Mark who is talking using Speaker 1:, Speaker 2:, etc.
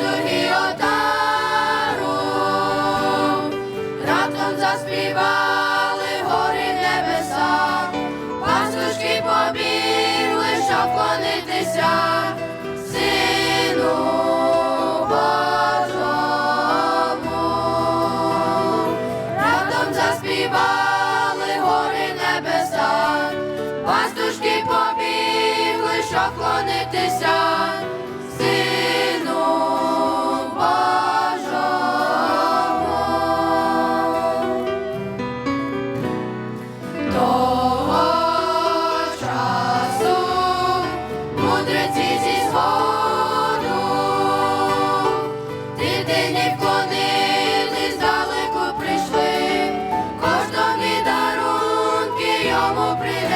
Speaker 1: слуги раптом заспівали гори небеса, пастушки побігли, щоб. Тому при